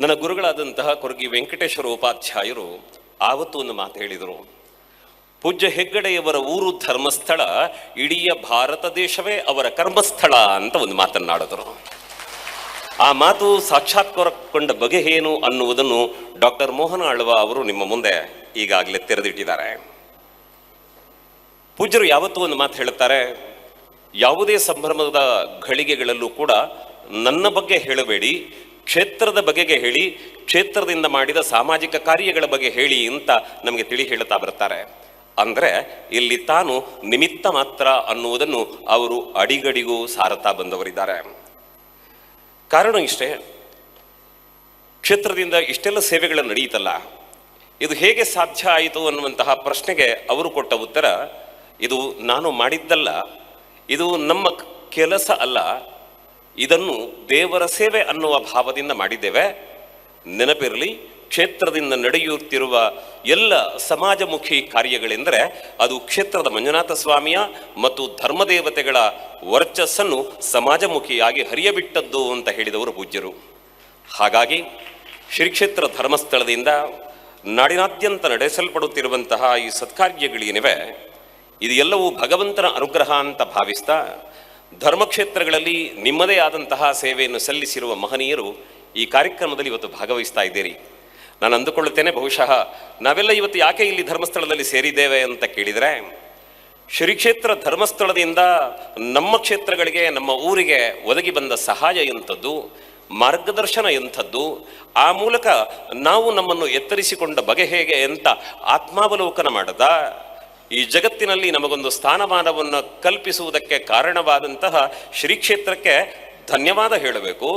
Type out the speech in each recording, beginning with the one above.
ನನ್ನ ಗುರುಗಳಾದಂತಹ ಕೊರಗಿ ವೆಂಕಟೇಶ್ವರ ಉಪಾಧ್ಯಾಯರು ಆವತ್ತು ಒಂದು ಮಾತು ಹೇಳಿದರು. ಪೂಜ್ಯ ಹೆಗ್ಗಡೆಯವರ ಊರು ಧರ್ಮಸ್ಥಳ, ಇಡೀ ಭಾರತ ದೇಶವೇ ಅವರ ಕರ್ಮಸ್ಥಳ ಅಂತ ಒಂದು ಮಾತನ್ನಾಡಿದರು. ಆ ಮಾತು ಸಾಕ್ಷಾತ್ಕಾರಕೊಂಡ ಬಗೆ ಏನು ಅನ್ನುವುದನ್ನು ಡಾಕ್ಟರ್ ಮೋಹನ ಆಳ್ವ ಅವರು ನಿಮ್ಮ ಮುಂದೆ ಈಗಾಗಲೇ ತೆರೆದಿಟ್ಟಿದ್ದಾರೆ. ಪೂಜ್ಯರು ಯಾವತ್ತೂ ಒಂದು ಮಾತು ಹೇಳುತ್ತಾರೆ, ಯಾವುದೇ ಸಂಭ್ರಮದ ಘಳಿಗೆಗಳಲ್ಲೂ ಕೂಡ ನನ್ನ ಬಗ್ಗೆ ಹೇಳಬೇಡಿ ಕ್ಷೇತ್ರದ ಬಗೆಗೆ ಹೇಳಿ, ಕ್ಷೇತ್ರದಿಂದ ಮಾಡಿದ ಸಾಮಾಜಿಕ ಕಾರ್ಯಗಳ ಬಗ್ಗೆ ಹೇಳಿ ಅಂತ ನಮಗೆ ತಿಳಿ ಹೇಳುತ್ತಾ ಬರ್ತಾರೆ. ಅಂದರೆ ಇಲ್ಲಿ ತಾನು ನಿಮಿತ್ತ ಮಾತ್ರ ಅನ್ನುವುದನ್ನು ಅವರು ಅಡಿಗಡಿಗೂ ಸಾರತಾ ಬಂದವರಿದ್ದಾರೆ. ಕಾರಣ ಇಷ್ಟೇ, ಕ್ಷೇತ್ರದಿಂದ ಇಷ್ಟೆಲ್ಲ ಸೇವೆಗಳು ನಡೆಯಿತಲ್ಲ ಇದು ಹೇಗೆ ಸಾಧ್ಯ ಆಯಿತು ಅನ್ನುವಂತಹ ಪ್ರಶ್ನೆಗೆ ಅವರು ಕೊಟ್ಟ ಉತ್ತರ, ಇದು ನಾನು ಮಾಡಿದ್ದಲ್ಲ, ಇದು ನಮ್ಮ ಕೆಲಸ ಅಲ್ಲ ಇದನ್ನು ದೇವರ ಸೇವೆ ಅನ್ನುವ ಭಾವದಿಂದ ಮಾಡಿದ್ದೇವೆ. ನೆನಪಿರಲಿ, ಕ್ಷೇತ್ರದಿಂದ ನಡೆಯುತ್ತಿರುವ ಎಲ್ಲ ಸಮಾಜಮುಖಿ ಕಾರ್ಯಗಳೆಂದರೆ ಅದು ಕ್ಷೇತ್ರದ ಮಂಜುನಾಥ ಸ್ವಾಮಿಯ ಮತ್ತು ಧರ್ಮದೇವತೆಗಳ ವರ್ಚಸ್ಸನ್ನು ಸಮಾಜಮುಖಿಯಾಗಿ ಹರಿಯಬಿಟ್ಟದ್ದು ಅಂತ ಹೇಳಿದವರು ಪೂಜ್ಯರು. ಹಾಗಾಗಿ ಶ್ರೀ ಕ್ಷೇತ್ರ ಧರ್ಮಸ್ಥಳದಿಂದ ನಾಡಿನಾದ್ಯಂತ ನಡೆಸಲ್ಪಡುತ್ತಿರುವಂತಹ ಈ ಸತ್ಕಾರ್ಯಗಳೇನಿವೆ, ಇದು ಎಲ್ಲವೂ ಭಗವಂತನ ಅನುಗ್ರಹ ಅಂತ ಭಾವಿಸ್ತಾ ಧರ್ಮಕ್ಷೇತ್ರಗಳಲ್ಲಿ ನಿಮ್ಮದೇ ಆದಂತಹ ಸೇವೆಯನ್ನು ಸಲ್ಲಿಸಿರುವ ಮಹನೀಯರು ಈ ಕಾರ್ಯಕ್ರಮದಲ್ಲಿ ಇವತ್ತು ಭಾಗವಹಿಸ್ತಾ ಇದ್ದೀರಿ. ನಾನು ಅಂದುಕೊಳ್ಳುತ್ತೇನೆ ಬಹುಶಃ ನಾವೆಲ್ಲ ಇವತ್ತು ಯಾಕೆ ಇಲ್ಲಿ ಧರ್ಮಸ್ಥಳದಲ್ಲಿ ಸೇರಿದ್ದೇವೆ ಅಂತ ಕೇಳಿದರೆ ಶ್ರೀ ಕ್ಷೇತ್ರ ಧರ್ಮಸ್ಥಳದಿಂದ ನಮ್ಮ ಕ್ಷೇತ್ರಗಳಿಗೆ, ನಮ್ಮ ಊರಿಗೆ ಒದಗಿ ಬಂದ ಸಹಾಯ ಎಂಥದ್ದು, ಮಾರ್ಗದರ್ಶನ ಎಂಥದ್ದು, ಆ ಮೂಲಕ ನಾವು ನಮ್ಮನ್ನು ಎತ್ತರಿಸಿಕೊಂಡ ಬಗೆ ಹೇಗೆ ಅಂತ ಆತ್ಮಾವಲೋಕನ ಮಾಡದ? ಈ ಜಗತ್ತಿನಲ್ಲಿ ನಮಗೊಂದು ಸ್ಥಾನಮಾನವನ್ನು ಕಲ್ಪಿಸುವುದಕ್ಕೆ ಕಾರಣವಾದಂತಹ ಶ್ರೀ ಕ್ಷೇತ್ರಕ್ಕೆ ಧನ್ಯವಾದ ಹೇಳಬೇಕು.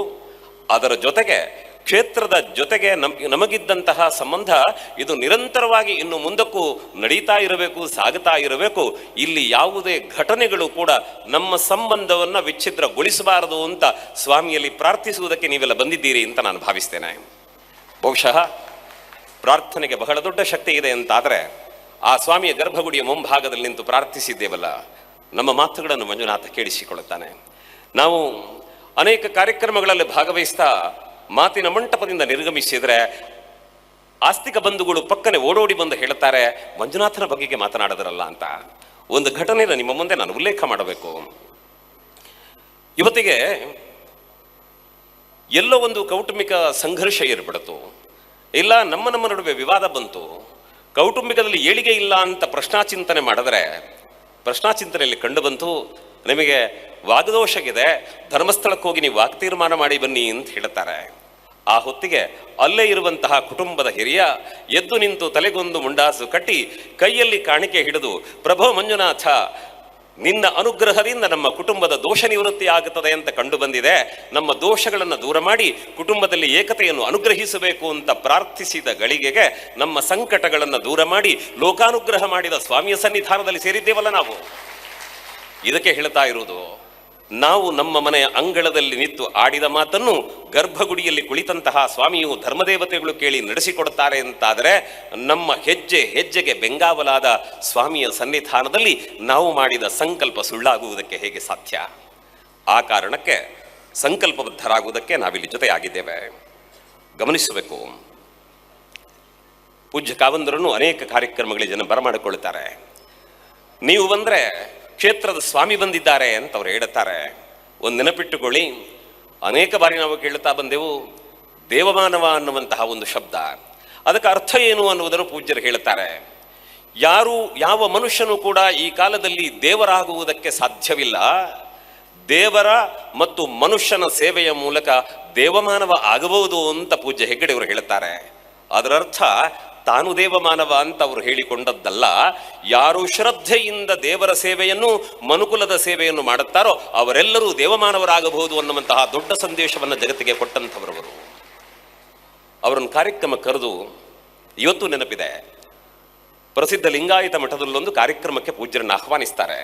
ಅದರ ಜೊತೆಗೆ ಕ್ಷೇತ್ರದ ಜೊತೆಗೆ ನಮ್, ನಮಗಿದ್ದಂತಹ ಸಂಬಂಧ ಇದು ನಿರಂತರವಾಗಿ ಇನ್ನು ಮುಂದಕ್ಕೂ ನಡೀತಾ ಇರಬೇಕು, ಸಾಗುತ್ತಾ ಇರಬೇಕು. ಇಲ್ಲಿ ಯಾವುದೇ ಘಟನೆಗಳು ಕೂಡ ನಮ್ಮ ಸಂಬಂಧವನ್ನು ವಿಚ್ಛಿದ್ರಗೊಳಿಸಬಾರದು ಅಂತ ಸ್ವಾಮಿಯಲ್ಲಿ ಪ್ರಾರ್ಥಿಸುವುದಕ್ಕೆ ನೀವೆಲ್ಲ ಬಂದಿದ್ದೀರಿ ಅಂತ ನಾನು ಭಾವಿಸ್ತೇನೆ. ಬಹುಶಃ ಪ್ರಾರ್ಥನೆಗೆ ಬಹಳ ದೊಡ್ಡ ಶಕ್ತಿ ಇದೆ ಅಂತಾದರೆ ಆ ಸ್ವಾಮಿಯ ಗರ್ಭಗುಡಿಯ ಮುಂಭಾಗದಲ್ಲಿ ನಿಂತು ಪ್ರಾರ್ಥಿಸಿದ್ದೇವಲ್ಲ, ನಮ್ಮ ಮಾತುಗಳನ್ನು ಮಂಜುನಾಥ ಕೇಳಿಸಿಕೊಳ್ಳುತ್ತಾನೆ. ನಾವು ಅನೇಕ ಕಾರ್ಯಕ್ರಮಗಳಲ್ಲಿ ಭಾಗವಹಿಸ್ತಾ ಮಾತಿನ ಮಂಟಪದಿಂದ ನಿರ್ಗಮಿಸಿದರೆ ಆಸ್ತಿಕ ಬಂಧುಗಳು ಪಕ್ಕನೆ ಓಡೋಡಿ ಬಂದು ಹೇಳುತ್ತಾರೆ, ಮಂಜುನಾಥನ ಬಗೆಗೆ ಮಾತನಾಡದರಲ್ಲ ಅಂತ. ಒಂದು ಘಟನೆಯನ್ನು ನಿಮ್ಮ ಮುಂದೆ ನಾನು ಉಲ್ಲೇಖ ಮಾಡಬೇಕು. ಇವತ್ತಿಗೆ ಎಲ್ಲೋ ಒಂದು ಕೌಟುಂಬಿಕ ಸಂಘರ್ಷ ಏರ್ಪಡ್ತು. ಇಲ್ಲ, ನಮ್ಮ ನಮ್ಮ ನಡುವೆ ವಿವಾದ ಬಂತು. ಕೌಟುಂಬಿಕದಲ್ಲಿ ಏಳಿಗೆ ಇಲ್ಲ ಅಂತ ಪ್ರಶ್ನಾಚಿಂತನೆ ಮಾಡಿದ್ರೆ, ಪ್ರಶ್ನಾಚಿಂತನೆಯಲ್ಲಿ ಕಂಡುಬಂತು ನಿಮಗೆ ವಾಗದೋಷಗಿದೆ ಧರ್ಮಸ್ಥಳಕ್ಕೆ ಹೋಗಿ ನೀವು ವಾಕ್ ತೀರ್ಮಾನ ಮಾಡಿ ಬನ್ನಿ ಅಂತ ಹೇಳ್ತಾರೆ. ಆ ಹೊತ್ತಿಗೆ ಅಲ್ಲೇ ಇರುವಂತಹ ಕುಟುಂಬದ ಹಿರಿಯ ಎದ್ದು ನಿಂತು ತಲೆಗೊಂದು ಮುಂಡಾಸು ಕಟ್ಟಿ ಕೈಯಲ್ಲಿ ಕಾಣಿಕೆ ಹಿಡಿದು, ಪ್ರಭೋ ಮಂಜುನಾಥ ನಿನ್ನ ಅನುಗ್ರಹದಿಂದ ನಮ್ಮ ಕುಟುಂಬದ ದೋಷ ನಿವೃತ್ತಿ ಆಗುತ್ತದೆ ಅಂತ ಕಂಡು ಬಂದಿದೆ. ನಮ್ಮ ದೋಷಗಳನ್ನು ದೂರ ಮಾಡಿ ಕುಟುಂಬದಲ್ಲಿ ಏಕತೆಯನ್ನು ಅನುಗ್ರಹಿಸಬೇಕು ಅಂತ ಪ್ರಾರ್ಥಿಸಿದ ಗಳಿಗೆಗೆ ನಮ್ಮ ಸಂಕಟಗಳನ್ನು ದೂರ ಮಾಡಿ ಲೋಕಾನುಗ್ರಹ ಮಾಡಿದ ಸ್ವಾಮಿಯ ಸನ್ನಿಧಾನದಲ್ಲಿ ಸೇರಿದ್ದೇವಲ್ಲ ನಾವು. ಇದಕ್ಕೆ ಹೇಳ್ತಾ ಇರುವುದು ನಾವು ನಮ್ಮ ಮನೆಯ ಅಂಗಳದಲ್ಲಿ ನಿಂತು ಆಡಿದ ಮಾತನ್ನು ಗರ್ಭಗುಡಿಯಲ್ಲಿ ಕುಳಿತಂತಹ ಸ್ವಾಮಿಯು ಧರ್ಮದೇವತೆಗಳು ಕೇಳಿ ನಡೆಸಿಕೊಡುತ್ತಾರೆ ಅಂತಾದರೆ ನಮ್ಮ ಹೆಜ್ಜೆ ಹೆಜ್ಜೆಗೆ ಬೆಂಗಾವಲಾದ ಸ್ವಾಮಿಯ ಸನ್ನಿಧಾನದಲ್ಲಿ ನಾವು ಮಾಡಿದ ಸಂಕಲ್ಪ ಸುಳ್ಳಾಗುವುದಕ್ಕೆ ಹೇಗೆ ಸಾಧ್ಯ? ಆ ಕಾರಣಕ್ಕೆ ಸಂಕಲ್ಪಬದ್ಧರಾಗುವುದಕ್ಕೆ ನಾವಿಲ್ಲಿ ಜೊತೆಯಾಗಿದ್ದೇವೆ. ಗಮನಿಸಬೇಕು. ಪೂಜ್ಯ ಕಾವಂದರನ್ನು ಅನೇಕ ಕಾರ್ಯಕ್ರಮಗಳಿಗೆ ಜನ ಬರಮಾಡಿಕೊಳ್ಳುತ್ತಾರೆ. ನೀವು ಬಂದರೆ ಕ್ಷೇತ್ರದ ಸ್ವಾಮಿ ಬಂದಿದ್ದಾರೆ ಅಂತ ಅವ್ರು ಹೇಳುತ್ತಾರೆ. ಒಂದು ನೆನಪಿಟ್ಟುಕೊಳ್ಳಿ, ಅನೇಕ ಬಾರಿ ನಾವು ಕೇಳುತ್ತಾ ಬಂದೆವು, ದೇವಮಾನವ ಅನ್ನುವಂತಹ ಒಂದು ಶಬ್ದ. ಅದಕ್ಕೆ ಅರ್ಥ ಏನು ಅನ್ನುವುದನ್ನು ಪೂಜ್ಯರು ಹೇಳುತ್ತಾರೆ. ಯಾರು, ಯಾವ ಮನುಷ್ಯನು ಕೂಡ ಈ ಕಾಲದಲ್ಲಿ ದೇವರಾಗುವುದಕ್ಕೆ ಸಾಧ್ಯವಿಲ್ಲ. ದೇವರ ಮತ್ತು ಮನುಷ್ಯನ ಸೇವೆಯ ಮೂಲಕ ದೇವಮಾನವ ಆಗಬಹುದು ಅಂತ ಪೂಜ್ಯ ಹೆಗ್ಗಡೆಯವರು ಹೇಳುತ್ತಾರೆ. ಅದರ ಅರ್ಥ ತಾನು ದೇವಮಾನವ ಅಂತ ಅವರು ಹೇಳಿಕೊಂಡದ್ದಲ್ಲ, ಯಾರು ಶ್ರದ್ಧೆಯಿಂದ ದೇವರ ಸೇವೆಯನ್ನು, ಮನುಕುಲದ ಸೇವೆಯನ್ನು ಮಾಡುತ್ತಾರೋ ಅವರೆಲ್ಲರೂ ದೇವಮಾನವರಾಗಬಹುದು ಅನ್ನುವಂತಹ ದೊಡ್ಡ ಸಂದೇಶವನ್ನು ಜಗತ್ತಿಗೆ ಕೊಟ್ಟಂಥವರವರು. ಅವರನ್ನು ಕಾರ್ಯಕ್ರಮ ಕರೆದು ಇವತ್ತು ನೆನಪಿದೆ. ಪ್ರಸಿದ್ಧ ಲಿಂಗಾಯತ ಮಠದಲ್ಲೊಂದು ಕಾರ್ಯಕ್ರಮಕ್ಕೆ ಪೂಜ್ಯರನ್ನು ಆಹ್ವಾನಿಸ್ತಾರೆ.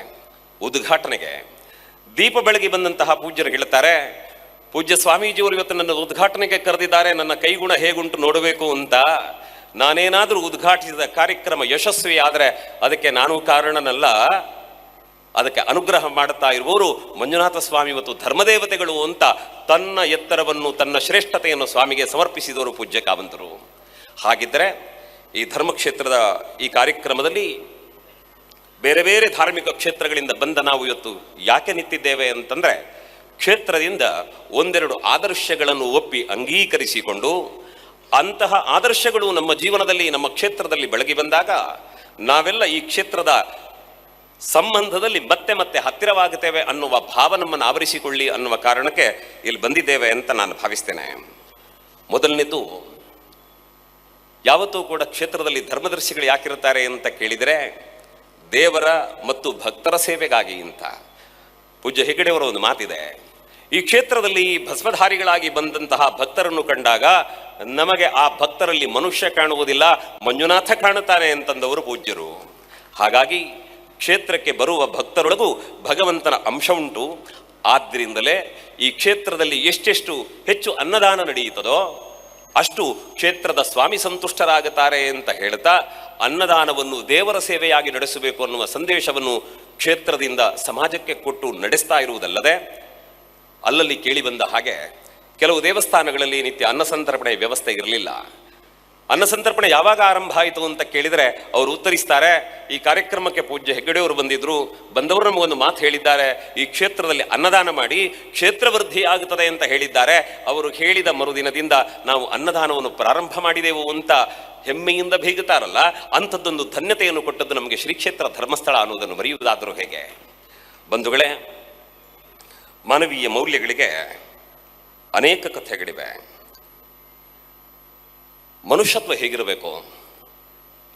ಉದ್ಘಾಟನೆಗೆ ದೀಪ ಬೆಳಗಿ ಬಂದಂತಹ ಪೂಜ್ಯರು ಹೇಳುತ್ತಾರೆ ಪೂಜ್ಯ ಸ್ವಾಮೀಜಿಯವರು ಇವತ್ತು ನನ್ನ ಉದ್ಘಾಟನೆಗೆ ಕರೆದಿದ್ದಾರೆ, ನನ್ನ ಕೈಗುಣ ಹೇಗುಂಟು ನೋಡಬೇಕು ಅಂತ. ನಾನೇನಾದರೂ ಉದ್ಘಾಟಿಸಿದ ಕಾರ್ಯಕ್ರಮ ಯಶಸ್ವಿ ಆದರೆ ಅದಕ್ಕೆ ನಾನು ಕಾರಣನಲ್ಲ. ಅದಕ್ಕೆ ಅನುಗ್ರಹ ಮಾಡುತ್ತಾ ಇರುವವರು ಮಂಜುನಾಥ ಸ್ವಾಮಿ ಮತ್ತು ಧರ್ಮದೇವತೆಗಳು ಅಂತ ತನ್ನ ಎತ್ತರವನ್ನು, ತನ್ನ ಶ್ರೇಷ್ಠತೆಯನ್ನು ಸ್ವಾಮಿಗೆ ಸಮರ್ಪಿಸಿದವರು ಪೂಜ್ಯ ಕಾವಂತರು. ಹಾಗಿದ್ದರೆ ಈ ಧರ್ಮಕ್ಷೇತ್ರದ ಈ ಕಾರ್ಯಕ್ರಮದಲ್ಲಿ ಬೇರೆ ಬೇರೆ ಧಾರ್ಮಿಕ ಕ್ಷೇತ್ರಗಳಿಂದ ಬಂದ ನಾವು ಇವತ್ತು ಯಾಕೆ ನಿಂತಿದ್ದೇವೆ ಅಂತಂದರೆ ಕ್ಷೇತ್ರದಿಂದ ಒಂದೆರಡು ಆದರ್ಶಗಳನ್ನು ಒಪ್ಪಿ ಅಂಗೀಕರಿಸಿಕೊಂಡು ಅಂತಹ ಆದರ್ಶಗಳು ನಮ್ಮ ಜೀವನದಲ್ಲಿ, ನಮ್ಮ ಕ್ಷೇತ್ರದಲ್ಲಿ ಬೆಳಗಿ ಬಂದಾಗ ನಾವೆಲ್ಲ ಈ ಕ್ಷೇತ್ರದ ಸಂಬಂಧದಲ್ಲಿ ಮತ್ತೆ ಮತ್ತೆ ಹತ್ತಿರವಾಗುತ್ತೇವೆ ಅನ್ನುವ ಭಾವ ನಮ್ಮನ್ನು ಆವರಿಸಿಕೊಳ್ಳಿ ಅನ್ನುವ ಕಾರಣಕ್ಕೆ ಇಲ್ಲಿ ಬಂದಿದ್ದೇವೆ ಅಂತ ನಾನು ಭಾವಿಸ್ತೇನೆ. ಮೊದಲನೇದು, ಯಾವತ್ತೂ ಕೂಡ ಕ್ಷೇತ್ರದಲ್ಲಿ ಧರ್ಮದರ್ಶಿಗಳು ಯಾಕಿರುತ್ತಾರೆ ಅಂತ ಕೇಳಿದರೆ, ದೇವರ ಮತ್ತು ಭಕ್ತರ ಸೇವೆಗಾಗಿ ಅಂತ. ಪೂಜ್ಯ ಹೆಗಡೆಯವರ ಒಂದು ಮಾತಿದೆ. ಈ ಕ್ಷೇತ್ರದಲ್ಲಿ ಭಸ್ಮಧಾರಿಗಳಾಗಿ ಬಂದಂತಹ ಭಕ್ತರನ್ನು ಕಂಡಾಗ ನಮಗೆ ಆ ಭಕ್ತರಲ್ಲಿ ಮನುಷ್ಯ ಕಾಣುವುದಿಲ್ಲ, ಮಂಜುನಾಥ ಕಾಣುತ್ತಾನೆ ಅಂತಂದವರು ಪೂಜ್ಯರು. ಹಾಗಾಗಿ ಕ್ಷೇತ್ರಕ್ಕೆ ಬರುವ ಭಕ್ತರೊಳಗೂ ಭಗವಂತನ ಅಂಶ ಉಂಟು. ಆದ್ದರಿಂದಲೇ ಈ ಕ್ಷೇತ್ರದಲ್ಲಿ ಎಷ್ಟೆಷ್ಟು ಹೆಚ್ಚು ಅನ್ನದಾನ ನಡೆಯುತ್ತದೋ ಅಷ್ಟು ಕ್ಷೇತ್ರದ ಸ್ವಾಮಿ ಸಂತುಷ್ಟರಾಗುತ್ತಾರೆ ಅಂತ ಹೇಳ್ತಾ ಅನ್ನದಾನವನ್ನು ದೇವರ ಸೇವೆಯಾಗಿ ನಡೆಸಬೇಕು ಅನ್ನುವ ಸಂದೇಶವನ್ನು ಕ್ಷೇತ್ರದಿಂದ ಸಮಾಜಕ್ಕೆ ಕೊಟ್ಟು ನಡೆಸ್ತಾ ಇರುವುದಲ್ಲದೆ ಅಲ್ಲಲ್ಲಿ ಕೇಳಿ ಬಂದ ಹಾಗೆ ಕೆಲವು ದೇವಸ್ಥಾನಗಳಲ್ಲಿ ನಿತ್ಯ ಅನ್ನಸಂತರ್ಪಣೆ ವ್ಯವಸ್ಥೆ ಇರಲಿಲ್ಲ. ಅನ್ನಸಂತರ್ಪಣೆ ಯಾವಾಗ ಆರಂಭ ಆಯಿತು ಅಂತ ಕೇಳಿದರೆ ಅವರು ಉತ್ತರಿಸ್ತಾರೆ, ಈ ಕಾರ್ಯಕ್ರಮಕ್ಕೆ ಪೂಜ್ಯ ಹೆಗ್ಗಡೆಯವರು ಬಂದಿದ್ರು, ಬಂದವರು ನಮಗೊಂದು ಮಾತು ಹೇಳಿದ್ದಾರೆ, ಈ ಕ್ಷೇತ್ರದಲ್ಲಿ ಅನ್ನದಾನ ಮಾಡಿ ಕ್ಷೇತ್ರವೃದ್ಧಿ ಆಗುತ್ತದೆ ಅಂತ ಹೇಳಿದ್ದಾರೆ, ಅವರು ಹೇಳಿದ ಮರುದಿನದಿಂದ ನಾವು ಅನ್ನದಾನವನ್ನು ಪ್ರಾರಂಭ ಮಾಡಿದೆವು ಅಂತ ಹೆಮ್ಮೆಯಿಂದ ಬೀಗುತ್ತಾರಲ್ಲ ಅಂಥದ್ದೊಂದು ಧನ್ಯತೆಯನ್ನು ಕೊಟ್ಟದ್ದು ನಮಗೆ ಶ್ರೀಕ್ಷೇತ್ರ ಧರ್ಮಸ್ಥಳ ಅನ್ನೋದನ್ನು ಬರೆಯುವುದಾದರೂ ಹೇಗೆ? ಬಂಧುಗಳೇ ಮಾನವೀಯ ಮೌಲ್ಯಗಳಿಗೆ ಅನೇಕ ಕಥೆಗಳಿವೆ. ಮನುಷ್ಯತ್ವ ಹೇಗಿರಬೇಕು?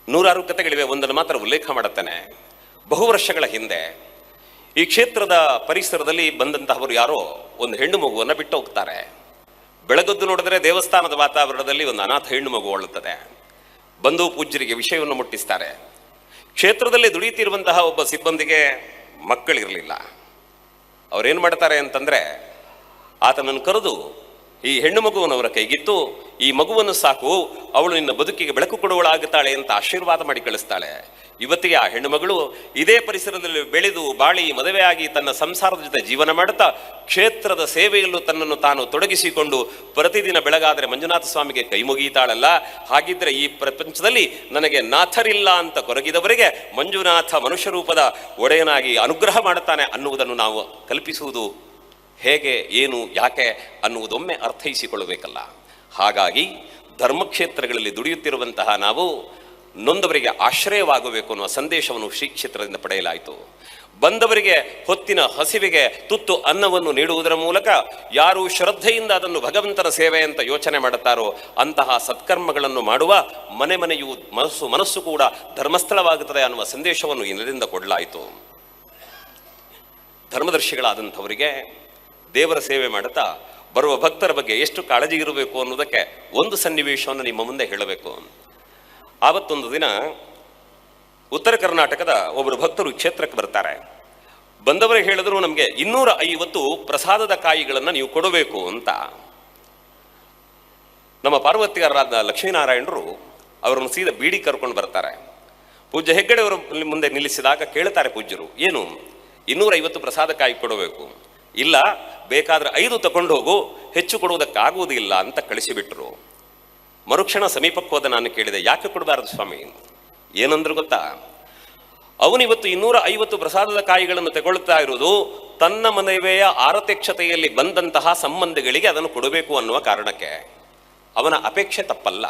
ನೂರಾರು ಕಥೆಗಳಿವೆ, ಒಂದನ್ನು ಮಾತ್ರ ಉಲ್ಲೇಖ ಮಾಡುತ್ತೇನೆ. ಬಹು ವರ್ಷಗಳ ಹಿಂದೆ ಈ ಕ್ಷೇತ್ರದ ಪರಿಸರದಲ್ಲಿ ಬಂದಂತಹವರು ಯಾರೋ ಒಂದು ಹೆಣ್ಣು ಮಗುವನ್ನು ಬಿಟ್ಟು ಹೋಗ್ತಾರೆ. ಬೆಳಗದ್ದು ನೋಡಿದ್ರೆ ದೇವಸ್ಥಾನದ ವಾತಾವರಣದಲ್ಲಿ ಒಂದು ಅನಾಥ ಹೆಣ್ಣು ಮಗು ಒಳ್ಳುತ್ತದೆ ಬಂದು ಪೂಜ್ಯರಿಗೆ ವಿಷಯವನ್ನು ಮುಟ್ಟಿಸ್ತಾರೆ. ಕ್ಷೇತ್ರದಲ್ಲಿ ದುಡಿಯುತ್ತಿರುವಂತಹ ಒಬ್ಬ ಸಿಬ್ಬಂದಿಗೆ ಮಕ್ಕಳಿರಲಿಲ್ಲ. ಅವ್ರೇನು ಮಾಡ್ತಾರೆ ಅಂತಂದರೆ, ಆತನನ್ನು ಕರೆದು ಈ ಹೆಣ್ಣು ಮಗುವನ್ನು ಅವರ ಕೈಗಿತ್ತು ಈ ಮಗುವನ್ನು ಸಾಕು, ಅವಳು ನಿನ್ನ ಬದುಕಿಗೆ ಬೆಳಕು ಕೊಡುವಳಾಗುತ್ತಾಳೆ ಅಂತ ಆಶೀರ್ವಾದ ಮಾಡಿ ಕಳಿಸ್ತಾಳೆ. ಇವತ್ತಿಗೆ ಆ ಹೆಣ್ಣುಮಗಳು ಇದೇ ಪರಿಸರದಲ್ಲಿ ಬೆಳೆದು ಬಾಳಿ ಮದುವೆಯಾಗಿ ತನ್ನ ಸಂಸಾರದ ಜೊತೆ ಜೀವನ ಮಾಡುತ್ತಾ ಕ್ಷೇತ್ರದ ಸೇವೆಯಲ್ಲೂ ತನ್ನನ್ನು ತಾನು ತೊಡಗಿಸಿಕೊಂಡು ಪ್ರತಿದಿನ ಬೆಳಗಾದರೆ ಮಂಜುನಾಥ ಸ್ವಾಮಿಗೆ ಕೈ ಮುಗಿತಾಳಲ್ಲ ಹಾಗಿದ್ರೆ ಈ ಪ್ರಪಂಚದಲ್ಲಿ ನನಗೆ ನಾಥರಿಲ್ಲ ಅಂತ ಕೊರಗಿದವರಿಗೆ ಮಂಜುನಾಥ ಮನುಷ್ಯ ರೂಪದ ಒಡೆಯನಾಗಿ ಅನುಗ್ರಹ ಮಾಡುತ್ತಾನೆ ಅನ್ನುವುದನ್ನು ನಾವು ಕಲ್ಪಿಸುವುದು ಹೇಗೆ, ಏನು, ಯಾಕೆ ಅನ್ನುವುದೊಮ್ಮೆ ಅರ್ಥೈಸಿಕೊಳ್ಳಬೇಕಲ್ಲ. ಹಾಗಾಗಿ ಧರ್ಮಕ್ಷೇತ್ರಗಳಲ್ಲಿ ದುಡಿಯುತ್ತಿರುವಂತಹ ನಾವು ನೊಂದವರಿಗೆ ಆಶ್ರಯವಾಗಬೇಕು ಅನ್ನುವ ಸಂದೇಶವನ್ನು ಶ್ರೀ ಕ್ಷೇತ್ರದಿಂದ ಪಡೆಯಲಾಯಿತು. ಬಂದವರಿಗೆ ಹೊತ್ತಿನ ಹಸಿವಿಗೆ ತುತ್ತು ಅನ್ನವನ್ನು ನೀಡುವುದರ ಮೂಲಕ ಯಾರು ಶ್ರದ್ಧೆಯಿಂದ ಅದನ್ನು ಭಗವಂತನ ಸೇವೆ ಅಂತ ಯೋಚನೆ ಮಾಡುತ್ತಾರೋ ಅಂತಹ ಸತ್ಕರ್ಮಗಳನ್ನು ಮಾಡುವ ಮನೆ ಮನೆಯು ಮನಸ್ಸು ಮನಸ್ಸು ಕೂಡ ಧರ್ಮಸ್ಥಳವಾಗುತ್ತದೆ ಅನ್ನುವ ಸಂದೇಶವನ್ನು ಇದರಿಂದ ಕೊಡಲಾಯಿತು. ಧರ್ಮದರ್ಶಿಗಳಾದಂಥವರಿಗೆ ದೇವರ ಸೇವೆ ಮಾಡುತ್ತಾ ಬರುವ ಭಕ್ತರ ಬಗ್ಗೆ ಎಷ್ಟು ಕಾಳಜಿ ಇರಬೇಕು ಅನ್ನೋದಕ್ಕೆ ಒಂದು ಸನ್ನಿವೇಶವನ್ನು ನಿಮ್ಮ ಮುಂದೆ ಹೇಳಬೇಕು. ಆವತ್ತೊಂದು ದಿನ ಉತ್ತರ ಕರ್ನಾಟಕದ ಒಬ್ಬರು ಭಕ್ತರು ಕ್ಷೇತ್ರಕ್ಕೆ ಬರ್ತಾರೆ. ಬಂದವರಿಗೆ ಹೇಳಿದ್ರು ನಮಗೆ ಇನ್ನೂರ ಐವತ್ತು ಪ್ರಸಾದದ ಕಾಯಿಗಳನ್ನು ನೀವು ಕೊಡಬೇಕು ಅಂತ. ನಮ್ಮ ಪಾರ್ವತಿಗಾರರಾದ ಲಕ್ಷ್ಮೀನಾರಾಯಣರು ಅವರನ್ನು ಸೀದಾ ಬೀಡಿ ಕರ್ಕೊಂಡು ಬರ್ತಾರೆ. ಪೂಜ್ಯ ಹೆಗ್ಗಡೆಯವರು ಮುಂದೆ ನಿಲ್ಲಿಸಿದಾಗ ಕೇಳ್ತಾರೆ ಪೂಜ್ಯರು, ಏನು? ಇನ್ನೂರೈವತ್ತು ಪ್ರಸಾದ ಕಾಯಿ ಕೊಡಬೇಕು. ಇಲ್ಲ, ಬೇಕಾದರೆ ಐದು ತಕೊಂಡು ಹೋಗು, ಹೆಚ್ಚು ಕೊಡುವುದಕ್ಕಾಗುವುದಿಲ್ಲ ಅಂತ ಕಳಿಸಿಬಿಟ್ರು. ಮರುಕ್ಷಣ ಸಮೀಪಕ್ಕೆ ಹೋದ ನಾನು ಕೇಳಿದೆ, ಯಾಕೆ ಕೊಡಬಾರದು ಸ್ವಾಮಿ? ಏನಂದ್ರು ಗೊತ್ತಾ? ಅವನಿವತ್ತು ಇನ್ನೂರ ಐವತ್ತು ಪ್ರಸಾದದ ಕಾಯಿಗಳನ್ನು ತಗೊಳ್ತಾ ಇರುವುದು ತನ್ನ ಮನವಿಯ ಆರತ್ಯಕ್ಷತೆಯಲ್ಲಿ ಬಂದಂತಹ ಸಂಬಂಧಿಗಳಿಗೆ ಅದನ್ನು ಕೊಡಬೇಕು ಅನ್ನುವ ಕಾರಣಕ್ಕೆ. ಅವನ ಅಪೇಕ್ಷೆ ತಪ್ಪಲ್ಲ.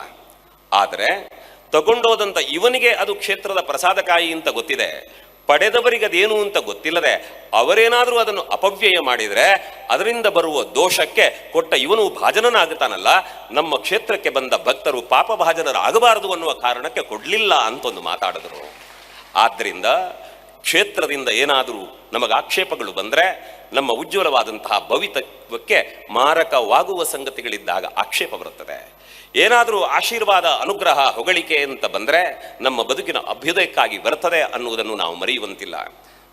ಆದರೆ ತಗೊಂಡೋದಂತ ಇವನಿಗೆ ಅದು ಕ್ಷೇತ್ರದ ಪ್ರಸಾದಕಾಯಿ ಅಂತ ಗೊತ್ತಿದೆ. ಪಡೆದವರಿಗೆ ಅದೇನು ಅಂತ ಗೊತ್ತಿಲ್ಲದೆ ಅವರೇನಾದರೂ ಅದನ್ನು ಅಪವ್ಯಯ ಮಾಡಿದರೆ ಅದರಿಂದ ಬರುವ ದೋಷಕ್ಕೆ ಕೊಟ್ಟ ಇವನು ಭಾಜನನಾಗುತ್ತಾನಲ್ಲ, ನಮ್ಮ ಕ್ಷೇತ್ರಕ್ಕೆ ಬಂದ ಭಕ್ತರು ಪಾಪ ಭಾಜನರಾಗಬಾರದು ಅನ್ನುವ ಕಾರಣಕ್ಕೆ ಕೊಡಲಿಲ್ಲ ಅಂತ ಒಂದು ಮಾತಾಡಿದ್ರು. ಆದ್ದರಿಂದ ಕ್ಷೇತ್ರದಿಂದ ಏನಾದರೂ ನಮಗೆ ಆಕ್ಷೇಪಗಳು ಬಂದರೆ ನಮ್ಮ ಉಜ್ವಲವಾದಂತಹ ಭವಿತತ್ವಕ್ಕೆ ಮಾರಕವಾಗುವ ಸಂಗತಿಗಳಿದ್ದಾಗ ಆಕ್ಷೇಪ ಬರುತ್ತದೆ. ಏನಾದರೂ ಆಶೀರ್ವಾದ, ಅನುಗ್ರಹ, ಹೊಗಳಿಕೆ ಅಂತ ಬಂದರೆ ನಮ್ಮ ಬದುಕಿನ ಅಭ್ಯುದಯಕ್ಕಾಗಿ ಬರ್ತದೆ ಅನ್ನುವುದನ್ನು ನಾವು ಮರೆಯುವಂತಿಲ್ಲ.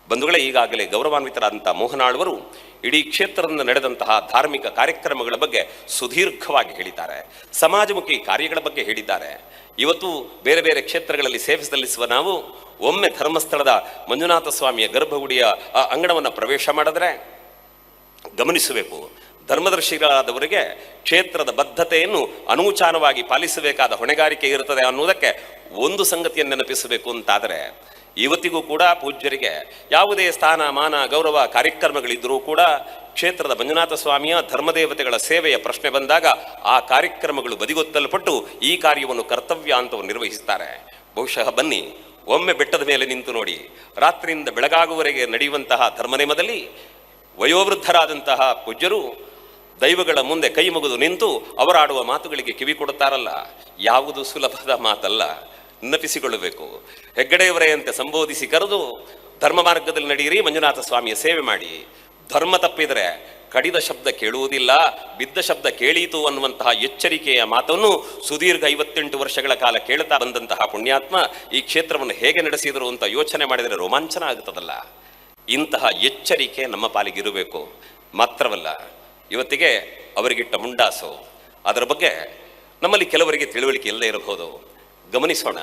ಬಂಧುಗಳೇ, ಈಗಾಗಲೇ ಗೌರವಾನ್ವಿತರಾದಂಥ ಮೋಹನಾಳ್ವರು ಇಡೀ ಕ್ಷೇತ್ರದಿಂದ ನಡೆದಂತಹ ಧಾರ್ಮಿಕ ಕಾರ್ಯಕ್ರಮಗಳ ಬಗ್ಗೆ ಸುದೀರ್ಘವಾಗಿ ಹೇಳಿದ್ದಾರೆ. ಸಮಾಜಮುಖಿ ಕಾರ್ಯಗಳ ಬಗ್ಗೆ ಹೇಳಿದ್ದಾರೆ. ಇವತ್ತು ಬೇರೆ ಬೇರೆ ಕ್ಷೇತ್ರಗಳಲ್ಲಿ ಸೇವೆ ಸಲ್ಲಿಸುವ ನಾವು, ಒಮ್ಮೆ ಧರ್ಮಸ್ಥಳದ ಮಂಜುನಾಥ ಸ್ವಾಮಿಯ ಗರ್ಭಗುಡಿಯ ಅಂಗಣವನ್ನು ಪ್ರವೇಶ ಮಾಡಿದ್ರೆ ಗಮನಿಸಬೇಕು. ಧರ್ಮದರ್ಶಿಗಳಾದವರಿಗೆ ಕ್ಷೇತ್ರದ ಬದ್ಧತೆಯನ್ನು ಅನೂಚಾನವಾಗಿ ಪಾಲಿಸಬೇಕಾದ ಹೊಣೆಗಾರಿಕೆ ಇರುತ್ತದೆ ಅನ್ನುವುದಕ್ಕೆ ಒಂದು ಸಂಗತಿಯನ್ನು ನೆನಪಿಸಬೇಕು ಅಂತಾದರೆ, ಇವತ್ತಿಗೂ ಕೂಡ ಪೂಜ್ಯರಿಗೆ ಯಾವುದೇ ಸ್ಥಾನ, ಮಾನ, ಗೌರವ, ಕಾರ್ಯಕ್ರಮಗಳಿದ್ದರೂ ಕೂಡ ಕ್ಷೇತ್ರದ ಮಂಜುನಾಥ ಸ್ವಾಮಿಯ ಧರ್ಮದೇವತೆಗಳ ಸೇವೆಯ ಪ್ರಶ್ನೆ ಬಂದಾಗ ಆ ಕಾರ್ಯಕ್ರಮಗಳು ಬದಿಗೊತ್ತಲ್ಪಟ್ಟು ಈ ಕಾರ್ಯವನ್ನು ಕರ್ತವ್ಯ ಅಂತ ನಿರ್ವಹಿಸ್ತಾರೆ. ಬಹುಶಃ ಬನ್ನಿ, ಒಮ್ಮೆ ಬೆಟ್ಟದ ಮೇಲೆ ನಿಂತು ನೋಡಿ, ರಾತ್ರಿಯಿಂದ ಬೆಳಗಾಗುವವರೆಗೆ ನಡೆಯುವಂತಹ ಧರ್ಮನೇಮದಲ್ಲಿ ವಯೋವೃದ್ಧರಾದಂತಹ ಪೂಜ್ಯರು ದೈವಗಳ ಮುಂದೆ ಕೈ ಮುಗಿದು ನಿಂತು ಅವರಾಡುವ ಮಾತುಗಳಿಗೆ ಕಿವಿ ಕೊಡುತ್ತಾರಲ್ಲ? ಯಾವುದು ಸುಲಭದ ಮಾತಲ್ಲ. ನೆನಪಿಸಿಕೊಳ್ಳಬೇಕು. ಹೆಗ್ಗಡೆಯವರೆಯಂತೆ ಸಂಬೋಧಿಸಿ ಕರೆದು ಧರ್ಮ ಮಾರ್ಗದಲ್ಲಿ ನಡೆಯಿರಿ, ಮಂಜುನಾಥ ಸ್ವಾಮಿಯ ಸೇವೆ ಮಾಡಿ. ಧರ್ಮ ತಪ್ಪಿದರೆ ಕಡಿದ ಶಬ್ದ ಕೇಳುವುದಿಲ್ಲ, ಬಿದ್ದ ಶಬ್ದ ಕೇಳೀತು ಅನ್ನುವಂತಹ ಎಚ್ಚರಿಕೆಯ ಮಾತನ್ನು ಸುದೀರ್ಘ ಐವತ್ತೆಂಟು ವರ್ಷಗಳ ಕಾಲ ಕೇಳುತ್ತಾ ಬಂದಂತಹ ಪುಣ್ಯಾತ್ಮ ಈ ಕ್ಷೇತ್ರವನ್ನು ಹೇಗೆ ನಡೆಸಿದರು ಅಂತ ಯೋಚನೆ ಮಾಡಿದರೆ ರೋಮಾಂಚನ ಆಗುತ್ತದಲ್ಲ. ಇಂತಹ ಎಚ್ಚರಿಕೆ ನಮ್ಮ ಪಾಲಿಗಿರಬೇಕು. ಮಾತ್ರವಲ್ಲ ಇವತ್ತಿಗೆ ಅವರಿಗಿಟ್ಟ ಮುಂಡಾಸು. ಅದರ ಬಗ್ಗೆ ನಮ್ಮಲ್ಲಿ ಕೆಲವರಿಗೆ ತಿಳುವಳಿಕೆ ಇಲ್ಲದೆ ಇರಬಹುದು. ಗಮನಿಸೋಣ.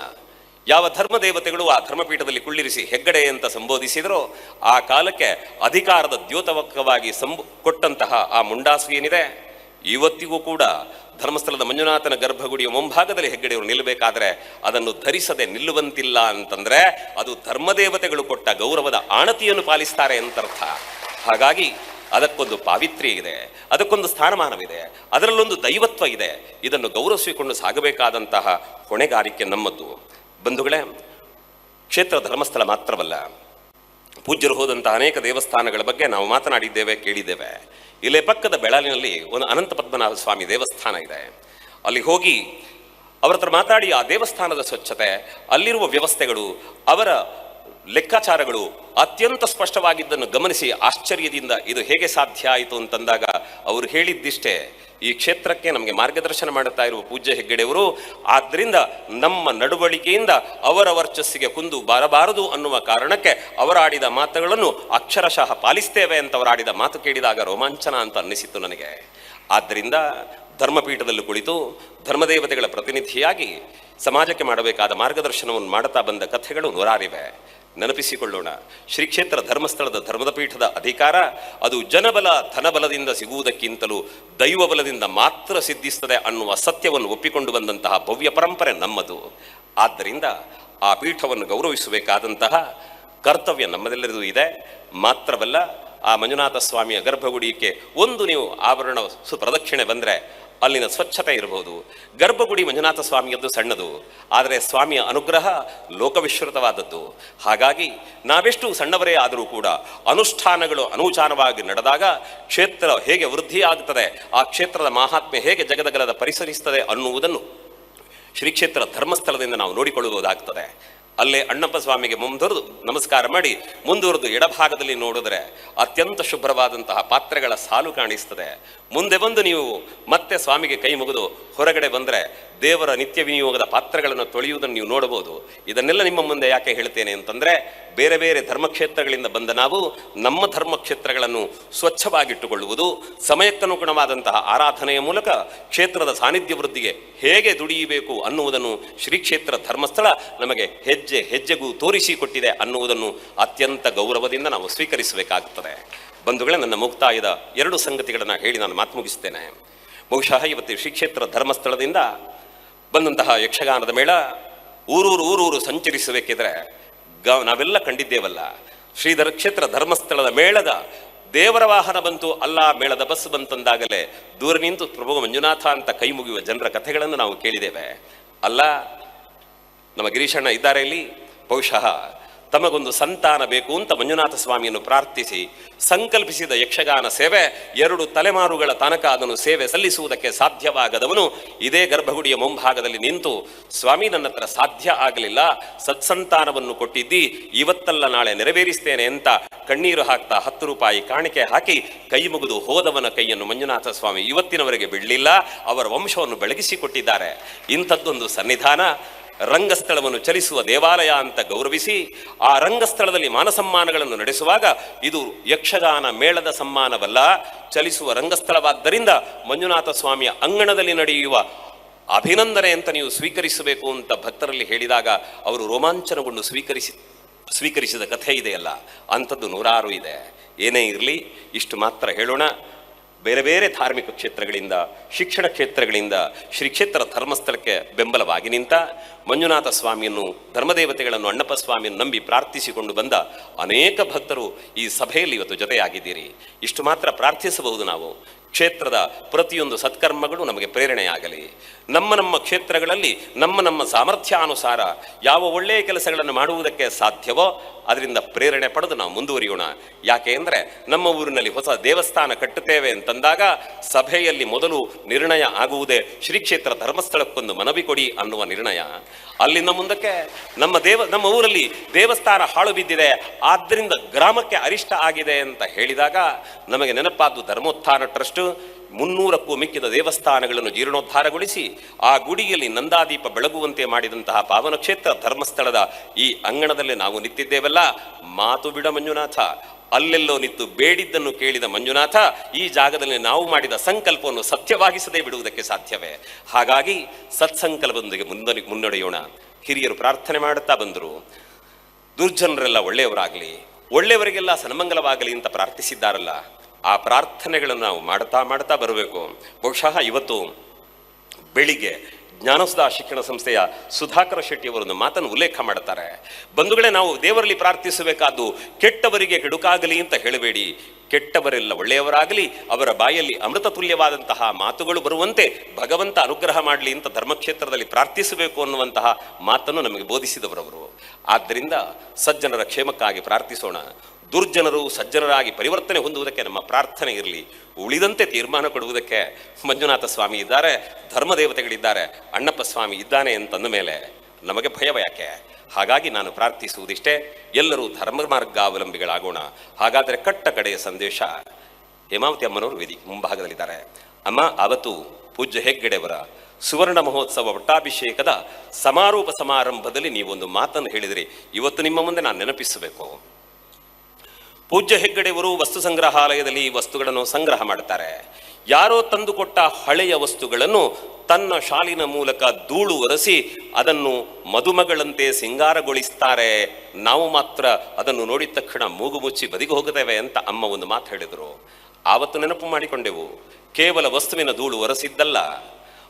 ಯಾವ ಧರ್ಮ ದೇವತೆಗಳು ಆ ಧರ್ಮಪೀಠದಲ್ಲಿ ಕುಳ್ಳಿರಿಸಿ ಹೆಗ್ಗಡೆ ಅಂತ ಸಂಬೋಧಿಸಿದರೋ, ಆ ಕಾಲಕ್ಕೆ ಅಧಿಕಾರದ ದ್ಯೋತವಕವಾಗಿ ಸಂಬ, ಕೊಟ್ಟಂತಹ ಆ ಮುಂಡಾಸು ಏನಿದೆ? ಇವತ್ತಿಗೂ ಕೂಡ ಧರ್ಮಸ್ಥಳದ ಮಂಜುನಾಥನ ಗರ್ಭಗುಡಿಯ ಮುಂಭಾಗದಲ್ಲಿ ಹೆಗ್ಗಡೆಯವರು ನಿಲ್ಲಬೇಕಾದ್ರೆ ಅದನ್ನು ಧರಿಸದೆ ನಿಲ್ಲುವಂತಿಲ್ಲ ಅಂತಂದ್ರೆ ಅದು ಧರ್ಮದೇವತೆಗಳು ಕೊಟ್ಟ ಗೌರವದ ಆಣತಿಯನ್ನು ಪಾಲಿಸ್ತಾರೆ ಅಂತರ್ಥ. ಹಾಗಾಗಿ ಅದಕ್ಕೊಂದು ಪಾವಿತ್ರ್ಯ ಇದೆ ಅದಕ್ಕೊಂದು ಸ್ಥಾನಮಾನವಿದೆ, ಅದರಲ್ಲೊಂದು ದೈವತ್ವ ಇದೆ ಇದನ್ನು ಗೌರವಿಸಿಕೊಂಡು ಸಾಗಬೇಕಾದಂತಹ ಹೊಣೆಗಾರಿಕೆ ನಮ್ಮದು. ಬಂಧುಗಳೇ, ಕ್ಷೇತ್ರ ಧರ್ಮಸ್ಥಳ ಮಾತ್ರವಲ್ಲ, ಪೂಜ್ಯರು ಹೋದಂತಹ ಅನೇಕ ದೇವಸ್ಥಾನಗಳ ಬಗ್ಗೆ ನಾವು ಮಾತನಾಡಿದ್ದೇವೆ, ಕೇಳಿದ್ದೇವೆ. ಇಲ್ಲೇ ಪಕ್ಕದ ಬೆಳಾಲಿನಲ್ಲಿ ಒಂದು ಅನಂತ ಪದ್ಮನಾಭ ಸ್ವಾಮಿ ದೇವಸ್ಥಾನ ಇದೆ. ಅಲ್ಲಿ ಹೋಗಿ ಅವರ ಹತ್ರ ಮಾತಾಡಿ ಆ ದೇವಸ್ಥಾನದ ಸ್ವಚ್ಛತೆ, ಅಲ್ಲಿರುವ ವ್ಯವಸ್ಥೆಗಳು, ಅವರ ಲೆಕ್ಕಾಚಾರಗಳು ಅತ್ಯಂತ ಸ್ಪಷ್ಟವಾಗಿದ್ದನ್ನು ಗಮನಿಸಿ ಆಶ್ಚರ್ಯದಿಂದ ಇದು ಹೇಗೆ ಸಾಧ್ಯ ಆಯಿತು ಅಂತಂದಾಗ ಅವರು ಹೇಳಿದ್ದಿಷ್ಟೇ, ಈ ಕ್ಷೇತ್ರಕ್ಕೆ ನಮಗೆ ಮಾರ್ಗದರ್ಶನ ಮಾಡುತ್ತಾ ಇರುವ ಪೂಜ್ಯ ಹೆಗ್ಗಡೆಯವರು ಆದ್ದರಿಂದ ನಮ್ಮ ನಡವಳಿಕೆಯಿಂದ ಅವರ ವರ್ಚಸ್ಸಿಗೆ ಕುಂದು ಬರಬಾರದು ಅನ್ನುವ ಕಾರಣಕ್ಕೆ ಅವರಾಡಿದ ಮಾತುಗಳನ್ನು ಅಕ್ಷರಶಃ ಪಾಲಿಸ್ತೇವೆ ಅಂತ ಅವರಾಡಿದ ಮಾತು ಕೇಳಿದಾಗ ರೋಮಾಂಚನ ಅಂತ ಅನ್ನಿಸಿತ್ತು ನನಗೆ. ಆದ್ದರಿಂದ ಧರ್ಮಪೀಠದಲ್ಲಿ ಕುಳಿತು ಧರ್ಮದೇವತೆಗಳ ಪ್ರತಿನಿಧಿಯಾಗಿ ಸಮಾಜಕ್ಕೆ ಮಾಡಬೇಕಾದ ಮಾರ್ಗದರ್ಶನವನ್ನು ಮಾಡುತ್ತಾ ಬಂದ ಕಥೆಗಳು ನೂರಾರಿವೆ. ನೆನಪಿಸಿಕೊಳ್ಳೋಣ. ಶ್ರೀ ಕ್ಷೇತ್ರ ಧರ್ಮಸ್ಥಳದ ಧರ್ಮದ ಪೀಠದ ಅಧಿಕಾರ, ಅದು ಜನಬಲ, ಧನಬಲದಿಂದ ಸಿಗುವುದಕ್ಕಿಂತಲೂ ದೈವ ಬಲದಿಂದ ಮಾತ್ರ ಸಿದ್ಧಿಸ್ತದೆ ಅನ್ನುವ ಸತ್ಯವನ್ನು ಒಪ್ಪಿಕೊಂಡು ಬಂದಂತಹ ಭವ್ಯ ಪರಂಪರೆ ನಮ್ಮದು. ಆದ್ದರಿಂದ ಆ ಪೀಠವನ್ನು ಗೌರವಿಸಬೇಕಾದಂತಹ ಕರ್ತವ್ಯ ನಮ್ಮದೆಲ್ಲರಿಗೂ ಇದೆ. ಮಾತ್ರವಲ್ಲ, ಆ ಮಂಜುನಾಥ ಸ್ವಾಮಿಯ ಗರ್ಭಗುಡಿಯಕ್ಕೆ ಒಂದು ನೀವು ಆಭರಣ ಸುಪ್ರದಕ್ಷಿಣೆ ಬಂದರೆ ಅಲ್ಲಿನ ಸ್ವಚ್ಛತೆ ಇರಬಹುದು. ಗರ್ಭಗುಡಿ ಮಂಜುನಾಥ ಸ್ವಾಮಿಯದ್ದು ಸಣ್ಣದು. ಆದರೆ ಸ್ವಾಮಿಯ ಅನುಗ್ರಹ ಲೋಕವಿಶ್ರುತವಾದದ್ದು ಹಾಗಾಗಿ ನಾವೆಷ್ಟು ಸಣ್ಣವರೇ ಆದರೂ ಕೂಡ ಅನುಷ್ಠಾನಗಳು ಅನೂಚಾನವಾಗಿ ನಡೆದಾಗ ಕ್ಷೇತ್ರ ಹೇಗೆ ವೃದ್ಧಿಯಾಗುತ್ತದೆ, ಆ ಕ್ಷೇತ್ರದ ಮಹಾತ್ಮೆ ಹೇಗೆ ಜಗದಗಲದ ಪರಿಸರಿಸ್ತದೆ ಅನ್ನುವುದನ್ನು ಶ್ರೀ ಕ್ಷೇತ್ರ ಧರ್ಮಸ್ಥಳದಿಂದ ನಾವು ನೋಡಿಕೊಳ್ಳುವುದಾಗ್ತದೆ. ಅಲ್ಲೇ ಅಣ್ಣಪ್ಪ ಸ್ವಾಮಿಗೆ ಮುಂದುವರೆದು ನಮಸ್ಕಾರ ಮಾಡಿ ಮುಂದುವರೆದು ಎಡಭಾಗದಲ್ಲಿ ನೋಡಿದ್ರೆ ಅತ್ಯಂತ ಶುಭ್ರವಾದಂತಹ ಪಾತ್ರೆಗಳ ಸಾಲು ಕಾಣಿಸ್ತದೆ. ಮುಂದೆ ಬಂದು ನೀವು ಮತ್ತೆ ಸ್ವಾಮಿಗೆ ಕೈ ಮುಗಿದು ಹೊರಗಡೆ ಬಂದರೆ ದೇವರ ನಿತ್ಯ ವಿನಿಯೋಗದ ಪಾತ್ರಗಳನ್ನು ತೊಳೆಯುವುದನ್ನು ನೀವು ನೋಡಬಹುದು. ಇದನ್ನೆಲ್ಲ ನಿಮ್ಮ ಮುಂದೆ ಯಾಕೆ ಹೇಳ್ತೇನೆ ಅಂತಂದ್ರೆ, ಬೇರೆ ಬೇರೆ ಧರ್ಮಕ್ಷೇತ್ರಗಳಿಂದ ಬಂದ ನಾವು ನಮ್ಮ ಧರ್ಮಕ್ಷೇತ್ರಗಳನ್ನು ಸ್ವಚ್ಛವಾಗಿಟ್ಟುಕೊಳ್ಳುವುದು, ಸಮಯಕ್ಕನುಗುಣವಾದಂತಹ ಆರಾಧನೆಯ ಮೂಲಕ ಕ್ಷೇತ್ರದ ಸಾನ್ನಿಧ್ಯ ವೃದ್ಧಿಗೆ ಹೇಗೆ ದುಡಿಯಬೇಕು ಅನ್ನುವುದನ್ನು ಶ್ರೀ ಕ್ಷೇತ್ರ ಧರ್ಮಸ್ಥಳ ನಮಗೆ ಹೆಜ್ಜೆ ಹೆಜ್ಜೆಗೂ ತೋರಿಸಿಕೊಟ್ಟಿದೆ ಅನ್ನುವುದನ್ನು ಅತ್ಯಂತ ಗೌರವದಿಂದ ನಾವು ಸ್ವೀಕರಿಸಬೇಕಾಗುತ್ತದೆ ಬಂಧುಗಳೇ, ನನ್ನ ಮುಕ್ತಾಯದ ಎರಡು ಸಂಗತಿಗಳನ್ನು ಹೇಳಿ ನಾನು ಮಾತು ಮುಗಿಸ್ತೇನೆ. ಬಹುಶಃ ಇವತ್ತು ಶ್ರೀ ಕ್ಷೇತ್ರ ಧರ್ಮಸ್ಥಳದಿಂದ ಬಂದಂತಹ ಯಕ್ಷಗಾನದ ಮೇಳ ಊರೂರು ಊರೂರು ಸಂಚರಿಸಬೇಕಿದ್ರೆ ಗ, ನಾವೆಲ್ಲ ಕಂಡಿದ್ದೇವಲ್ಲ. ಶ್ರೀಧರ ಕ್ಷೇತ್ರ ಧರ್ಮಸ್ಥಳದ ಮೇಳದ ದೇವರ ವಾಹನ ಬಂತು, ಅಲ್ಲ ಮೇಳದ ಬಸ್ ಬಂತಂದಾಗಲೇ ದೂರ ನಿಂತು ಪ್ರಭು ಮಂಜುನಾಥ ಅಂತ ಕೈ ಮುಗಿಯುವ ಜನರ ಕಥೆಗಳನ್ನು ನಾವು ಕೇಳಿದ್ದೇವೆ. ಅಲ್ಲ ನಮ್ಮ ಗಿರೀಶಣ್ಣ ಇದ್ದಾರೆ ಇಲ್ಲಿ. ಬಹುಶಃ ತಮಗೊಂದು ಸಂತಾನ ಬೇಕು ಅಂತ ಮಂಜುನಾಥ ಸ್ವಾಮಿಯನ್ನು ಪ್ರಾರ್ಥಿಸಿ ಸಂಕಲ್ಪಿಸಿದ ಯಕ್ಷಗಾನ ಸೇವೆ, ಎರಡು ತಲೆಮಾರುಗಳ ತನಕ ಅದನ್ನು ಸೇವೆ ಸಲ್ಲಿಸುವುದಕ್ಕೆ ಸಾಧ್ಯವಾಗದವನು ಇದೇ ಗರ್ಭಗುಡಿಯ ಮುಂಭಾಗದಲ್ಲಿ ನಿಂತು, ಸ್ವಾಮಿ, ನನ್ನ ಹತ್ರ ಸಾಧ್ಯ ಆಗಲಿಲ್ಲ, ಸತ್ಸಂತಾನವನ್ನು ಕೊಟ್ಟಿದ್ದಿ, ಇವತ್ತಲ್ಲ ನಾಳೆ ನೆರವೇರಿಸ್ತೇನೆ ಅಂತ ಕಣ್ಣೀರು ಹಾಕ್ತಾ ಹತ್ತು ರೂಪಾಯಿ ಕಾಣಿಕೆ ಹಾಕಿ ಕೈ ಮುಗಿದು ಹೋದವನ ಕೈಯನ್ನು ಮಂಜುನಾಥ ಸ್ವಾಮಿ ಇವತ್ತಿನವರೆಗೆ ಬಿಡಲಿಲ್ಲ, ಅವರ ವಂಶವನ್ನು ಬೆಳಗಿಸಿಕೊಟ್ಟಿದ್ದಾರೆ ಇಂಥದ್ದೊಂದು ಸನ್ನಿಧಾನ ರಂಗಸ್ಥಳವನ್ನು ಚಲಿಸುವ ದೇವಾಲಯ ಅಂತ ಗೌರವಿಸಿ ಆ ರಂಗಸ್ಥಳದಲ್ಲಿ ಮಾನಸಮ್ಮಾನಗಳನ್ನು ನಡೆಸುವಾಗ ಇದು ಯಕ್ಷಗಾನ ಮೇಳದ ಸಮ್ಮಾನವಲ್ಲ. ಚಲಿಸುವ ರಂಗಸ್ಥಳವಾದ್ದರಿಂದ ಮಂಜುನಾಥ ಸ್ವಾಮಿಯ ಅಂಗಣದಲ್ಲಿ ನಡೆಯುವ ಅಭಿನಂದನೆ ಅಂತ ನೀವು ಸ್ವೀಕರಿಸಬೇಕು ಅಂತ ಭಕ್ತರಲ್ಲಿ ಹೇಳಿದಾಗ ಅವರು ರೋಮಾಂಚನಗೊಂಡು ಸ್ವೀಕರಿಸಿ ಸ್ವೀಕರಿಸಿದ ಕಥೆ ಇದೆಯಲ್ಲ, ಅಂಥದ್ದು ನೂರಾರು ಇದೆ. ಏನೇ ಇರಲಿ, ಇಷ್ಟು ಮಾತ್ರ ಹೇಳೋಣ. ಬೇರೆ ಬೇರೆ ಧಾರ್ಮಿಕ ಕ್ಷೇತ್ರಗಳಿಂದ, ಶಿಕ್ಷಣ ಕ್ಷೇತ್ರಗಳಿಂದ, ಶ್ರೀ ಕ್ಷೇತ್ರ ಧರ್ಮಸ್ಥಳಕ್ಕೆ ಬೆಂಬಲವಾಗಿ ನಿಂತ ಮಂಜುನಾಥ ಸ್ವಾಮಿಯನ್ನು, ಧರ್ಮದೇವತೆಗಳನ್ನು ಅಣ್ಣಪ್ಪ ಸ್ವಾಮಿಯನ್ನು ನಂಬಿ ಪ್ರಾರ್ಥಿಸಿಕೊಂಡು ಬಂದ ಅನೇಕ ಭಕ್ತರು ಈ ಸಭೆಯಲ್ಲಿ ಇವತ್ತು ಜೊತೆಯಾಗಿದ್ದೀರಿ. ಇಷ್ಟು ಮಾತ್ರ ಪ್ರಾರ್ಥಿಸಬಹುದು ನಾವು. ಕ್ಷೇತ್ರದ ಪ್ರತಿಯೊಂದು ಸತ್ಕರ್ಮಗಳು ನಮಗೆ ಪ್ರೇರಣೆಯಾಗಲಿ. ನಮ್ಮ ನಮ್ಮ ಕ್ಷೇತ್ರಗಳಲ್ಲಿ ನಮ್ಮ ನಮ್ಮ ಸಾಮರ್ಥ್ಯಾನುಸಾರ ಯಾವ ಒಳ್ಳೆಯ ಕೆಲಸಗಳನ್ನು ಮಾಡುವುದಕ್ಕೆ ಸಾಧ್ಯವೋ ಅದರಿಂದ ಪ್ರೇರಣೆ ಪಡೆದು ನಾವು ಮುಂದುವರಿಯೋಣ. ಯಾಕೆ ಅಂದರೆ ನಮ್ಮ ಊರಿನಲ್ಲಿ ಹೊಸ ದೇವಸ್ಥಾನ ಕಟ್ಟುತ್ತೇವೆ ಅಂತಂದಾಗ ಸಭೆಯಲ್ಲಿ ಮೊದಲು ನಿರ್ಣಯ ಆಗುವುದೇ ಶ್ರೀ ಕ್ಷೇತ್ರ ಧರ್ಮಸ್ಥಳಕ್ಕೊಂದು ಮನವಿ ಕೊಡಿ ಅನ್ನುವ ನಿರ್ಣಯ. ಅಲ್ಲಿಂದ ಮುಂದಕ್ಕೆ ನಮ್ಮ ದೇವ, ನಮ್ಮ ಊರಲ್ಲಿ ದೇವಸ್ಥಾನ ಹಾಳು ಬಿದ್ದಿದೆ ಆದ್ದರಿಂದ ಗ್ರಾಮಕ್ಕೆ ಅರಿಷ್ಟ ಆಗಿದೆ ಅಂತ ಹೇಳಿದಾಗ ನಮಗೆ ನೆನಪಾದ್ದು ಧರ್ಮೋತ್ಥಾನ ಟ್ರಸ್ಟ್ ಮುನ್ನೂರಕ್ಕೂ ಮಿಕ್ಕಿದ ದೇವಸ್ಥಾನಗಳನ್ನು ಜೀರ್ಣೋದ್ಧಾರಗೊಳಿಸಿ, ಆ ಗುಡಿಯಲ್ಲಿ ನಂದಾದೀಪ ಬೆಳಗುವಂತೆ ಮಾಡಿದಂತಹ ಪಾವನ ಕ್ಷೇತ್ರ ಧರ್ಮಸ್ಥಳದ ಈ ಅಂಗಣದಲ್ಲಿ ನಾವು ನಿಂತಿದ್ದೇವಲ್ಲ. ಮಾತು ಬಿಡ ಮಂಜುನಾಥ. ಅಲ್ಲೆಲ್ಲೋ ನಿಂತು ಬೇಡಿದ್ದನ್ನು ಕೇಳಿದ ಮಂಜುನಾಥ, ಈ ಜಾಗದಲ್ಲಿ ನಾವು ಮಾಡಿದ ಸಂಕಲ್ಪವನ್ನು ಸತ್ಯವಾಗಿಸದೇ ಬಿಡುವುದಕ್ಕೆ ಸಾಧ್ಯವೇ? ಹಾಗಾಗಿ ಸತ್ಸಂಕಲ್ಪದೊಂದಿಗೆ ಮುನ್ನಡೆ ಮುನ್ನಡೆಯೋಣ. ಹಿರಿಯರು ಪ್ರಾರ್ಥನೆ ಮಾಡುತ್ತಾ ಬಂದರು. ದುರ್ಜನರೆಲ್ಲ ಒಳ್ಳೆಯವರಾಗಲಿ. ಒಳ್ಳೆಯವರಿಗೆಲ್ಲ ಸನ್ಮಂಗಲವಾಗಲಿ ಅಂತ ಪ್ರಾರ್ಥಿಸಿದ್ದಾರಲ್ಲ. ಆ ಪ್ರಾರ್ಥನೆಗಳನ್ನು ನಾವು ಮಾಡ್ತಾ ಮಾಡ್ತಾ ಬರಬೇಕು. ಬಹುಶಃ ಇವತ್ತು ಬೆಳಿಗ್ಗೆ ಜ್ಞಾನಸುಧಾ ಶಿಕ್ಷಣ ಸಂಸ್ಥೆಯ ಸುಧಾಕರ ಶೆಟ್ಟಿ ಅವರೊಂದು ಮಾತನ್ನು ಉಲ್ಲೇಖ ಮಾಡ್ತಾರೆ. ಬಂಧುಗಳೇ, ನಾವು ದೇವರಲ್ಲಿ ಪ್ರಾರ್ಥಿಸಬೇಕಾದ್ದು ಕೆಟ್ಟವರಿಗೆ ಕೆಡುಕಾಗಲಿ ಅಂತ ಹೇಳಬೇಡಿ. ಕೆಟ್ಟವರೆಲ್ಲ ಒಳ್ಳೆಯವರಾಗಲಿ, ಅವರ ಬಾಯಲ್ಲಿ ಅಮೃತ ತುಲ್ಯವಾದಂತಹ ಮಾತುಗಳು ಬರುವಂತೆ ಭಗವಂತ ಅನುಗ್ರಹ ಮಾಡಲಿ ಅಂತ ಧರ್ಮಕ್ಷೇತ್ರದಲ್ಲಿ ಪ್ರಾರ್ಥಿಸಬೇಕು ಅನ್ನುವಂತಹ ಮಾತನ್ನು ನಮಗೆ ಬೋಧಿಸಿದವರವರು. ಆದ್ದರಿಂದ ಸಜ್ಜನರ ಕ್ಷೇಮಕ್ಕಾಗಿ ಪ್ರಾರ್ಥಿಸೋಣ. ದುರ್ಜನರು ಸಜ್ಜನರಾಗಿ ಪರಿವರ್ತನೆ ಹೊಂದುವುದಕ್ಕೆ ನಮ್ಮ ಪ್ರಾರ್ಥನೆ ಇರಲಿ. ಉಳಿದಂತೆ ತೀರ್ಮಾನ ಕೊಡುವುದಕ್ಕೆ ಮಂಜುನಾಥ ಸ್ವಾಮಿ ಇದ್ದಾರೆ, ಧರ್ಮದೇವತೆಗಳಿದ್ದಾರೆ, ಅಣ್ಣಪ್ಪ ಸ್ವಾಮಿ ಇದ್ದಾನೆ ಅಂತಂದ ಮೇಲೆ ನಮಗೆ ಭಯವ ಯಾಕೆ? ಹಾಗಾಗಿ ನಾನು ಪ್ರಾರ್ಥಿಸುವುದಿಷ್ಟೇ, ಎಲ್ಲರೂ ಧರ್ಮ ಮಾರ್ಗಾವಲಂಬಿಗಳಾಗೋಣ. ಹಾಗಾದರೆ ಕಟ್ಟ ಕಡೆಯ ಸಂದೇಶ ಹೇಮಾವತಿ ಅಮ್ಮನವರು ವೇದಿ ಮುಂಭಾಗದಲ್ಲಿದ್ದಾರೆ. ಅಮ್ಮ ಅವತ್ತು ಪೂಜ್ಯ ಹೆಗ್ಗಡೆಯವರ ಸುವರ್ಣ ಮಹೋತ್ಸವ ಪಟ್ಟಾಭಿಷೇಕದ ಸಮಾರೋಪ ಸಮಾರಂಭದಲ್ಲಿ ನೀವೊಂದು ಮಾತನ್ನು ಹೇಳಿದಿರಿ. ಇವತ್ತು ನಿಮ್ಮ ಮುಂದೆ ನಾನು ನೆನಪಿಸಬೇಕು. ಪೂಜ್ಯ ಹೆಗ್ಗಡೆಯವರು ವಸ್ತು ಸಂಗ್ರಹಾಲಯದಲ್ಲಿ ಈ ವಸ್ತುಗಳನ್ನು ಸಂಗ್ರಹ ಮಾಡುತ್ತಾರೆ. ಯಾರೋ ತಂದುಕೊಟ್ಟ ಹಳೆಯ ವಸ್ತುಗಳನ್ನು ತನ್ನ ಶಾಲಿನ ಮೂಲಕ ಧೂಳು ಒರೆಸಿ ಅದನ್ನು ಮದುಮಗಳಂತೆ ಸಿಂಗಾರಗೊಳಿಸ್ತಾರೆ. ನಾವು ಮಾತ್ರ ಅದನ್ನು ನೋಡಿದ ತಕ್ಷಣ ಮೂಗು ಮುಚ್ಚಿ ಬದಿಗೆ ಹೋಗುತ್ತೇವೆ ಅಂತ ಅಮ್ಮ ಒಂದು ಮಾತು ಹೇಳಿದರು. ಆವತ್ತು ನೆನಪು ಮಾಡಿಕೊಂಡೆವು. ಕೇವಲ ವಸ್ತುವಿನ ಧೂಳು ಒರೆಸಿದ್ದಲ್ಲ.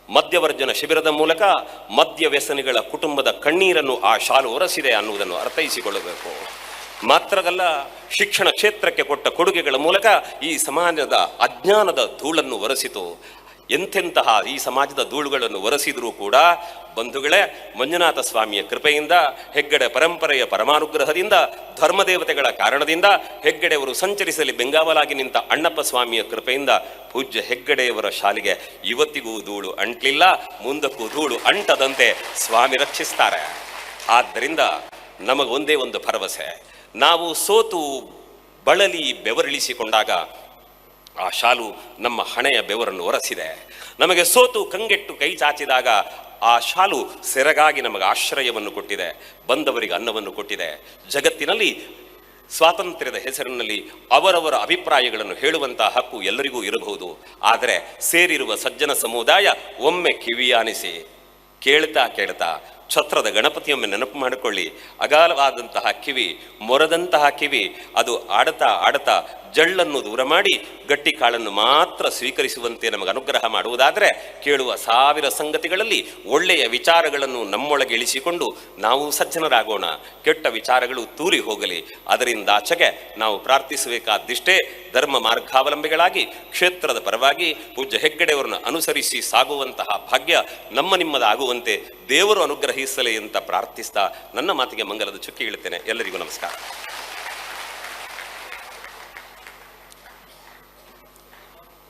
ಮದ್ಯವರ್ಜನ ಶಿಬಿರದ ಮೂಲಕ ಮದ್ಯ ವ್ಯಸನಿಗಳ ಕುಟುಂಬದ ಕಣ್ಣೀರನ್ನು ಆ ಶಾಲು ಒರೆಸಿದೆ ಅನ್ನುವುದನ್ನು ಅರ್ಥೈಸಿಕೊಳ್ಳಬೇಕು. ಮಾತ್ರವಲ್ಲ ಶಿಕ್ಷಣ ಕ್ಷೇತ್ರಕ್ಕೆ ಕೊಟ್ಟ ಕೊಡುಗೆಗಳ ಮೂಲಕ ಈ ಸಮಾಜದ ಅಜ್ಞಾನದ ಧೂಳನ್ನು ಒರೆಸಿತು. ಎಂತೆಂತಹ ಈ ಸಮಾಜದ ಧೂಳುಗಳನ್ನು ಒರೆಸಿದರೂ ಕೂಡ ಬಂಧುಗಳೇ, ಮಂಜುನಾಥ ಸ್ವಾಮಿಯ ಕೃಪೆಯಿಂದ, ಹೆಗ್ಗಡೆ ಪರಂಪರೆಯ ಪರಮಾನುಗ್ರಹದಿಂದ, ಧರ್ಮದೇವತೆಗಳ ಕಾರಣದಿಂದ ಹೆಗ್ಗಡೆಯವರು ಸಂಚರಿಸಲಿ ಬೆಂಗಾವಲಾಗಿ ನಿಂತ ಅಣ್ಣಪ್ಪ ಸ್ವಾಮಿಯ ಕೃಪೆಯಿಂದ ಪೂಜ್ಯ ಹೆಗ್ಗಡೆಯವರ ಶಾಲೆಗೆ ಇವತ್ತಿಗೂ ಧೂಳು ಅಂಟ್ಲಿಲ್ಲ, ಮುಂದಕ್ಕೂ ಧೂಳು ಅಂಟದಂತೆ ಸ್ವಾಮಿ ರಕ್ಷಿಸ್ತಾರೆ. ಆದ್ದರಿಂದ ನಮಗೊಂದೇ ಒಂದು ಭರವಸೆ. ನಾವು ಸೋತು ಬಳಲಿ ಬೆವರಿಳಿಸಿಕೊಂಡಾಗ ಆ ಶಾಲು ನಮ್ಮ ಹಣೆಯ ಬೆವರನ್ನು ಒರೆಸಿದೆ. ನಮಗೆ ಸೋತು ಕಂಗೆಟ್ಟು ಕೈ ಚಾಚಿದಾಗ ಆ ಶಾಲು ಸೆರಗಾಗಿ ನಮಗೆ ಆಶ್ರಯವನ್ನು ಕೊಟ್ಟಿದೆ, ಬಂದವರಿಗೆ ಅನ್ನವನ್ನು ಕೊಟ್ಟಿದೆ. ಜಗತ್ತಿನಲ್ಲಿ ಸ್ವಾತಂತ್ರ್ಯದ ಹೆಸರಿನಲ್ಲಿ ಅವರವರ ಅಭಿಪ್ರಾಯಗಳನ್ನು ಹೇಳುವಂತಹ ಹಕ್ಕು ಎಲ್ಲರಿಗೂ ಇರಬಹುದು. ಆದರೆ ಸೇರಿರುವ ಸಜ್ಜನ ಸಮುದಾಯ ಒಮ್ಮೆ ಕಿವಿಯಾನಿಸಿ ಕೇಳ್ತಾ ಕೇಳ್ತಾ ಛತ್ರದ ಗಣಪತಿಯೊಮ್ಮೆ ನೆನಪು ಮಾಡಿಕೊಳ್ಳಿ. ಅಗಾಲವಾದಂತಹ ಕಿವಿ ಮೊರದಂತಹ ಕಿವಿ ಅದು ಆಡತಾ ಆಡತಾ ಜಳ್ಳನ್ನು ದೂರ ಮಾಡಿ ಗಟ್ಟಿ ಕಾಳನ್ನು ಮಾತ್ರ ಸ್ವೀಕರಿಸುವಂತೆ ನಮಗೆ ಅನುಗ್ರಹ ಮಾಡುವುದಾದರೆ ಕೇಳುವ ಸಾವಿರ ಸಂಗತಿಗಳಲ್ಲಿ ಒಳ್ಳೆಯ ವಿಚಾರಗಳನ್ನು ನಮ್ಮೊಳಗೆ ಇಳಿಸಿಕೊಂಡು ನಾವು ಸಜ್ಜನರಾಗೋಣ. ಕೆಟ್ಟ ವಿಚಾರಗಳು ತೂರಿ ಹೋಗಲಿ. ಅದರಿಂದಾಚೆಗೆ ನಾವು ಪ್ರಾರ್ಥಿಸಬೇಕಾದಿಷ್ಟೇ ಧರ್ಮ ಮಾರ್ಗಾವಲಂಬಿಗಳಾಗಿ, ಕ್ಷೇತ್ರದ ಪರವಾಗಿ ಪೂಜ್ಯ ಹೆಗ್ಗಡೆಯವರನ್ನು ಅನುಸರಿಸಿ ಸಾಗುವಂತಹ ಭಾಗ್ಯ ನಮ್ಮ ನಿಮ್ಮದಾಗುವಂತೆ ದೇವರು ಅನುಗ್ರಹಿಸಲಿ ಅಂತ ಪ್ರಾರ್ಥಿಸ್ತಾ ನನ್ನ ಮಾತಿಗೆ ಮಂಗಲದ ಚುಕ್ಕಿ ಹೇಳ್ತೇನೆ ಎಲ್ಲರಿಗೂ ನಮಸ್ಕಾರ.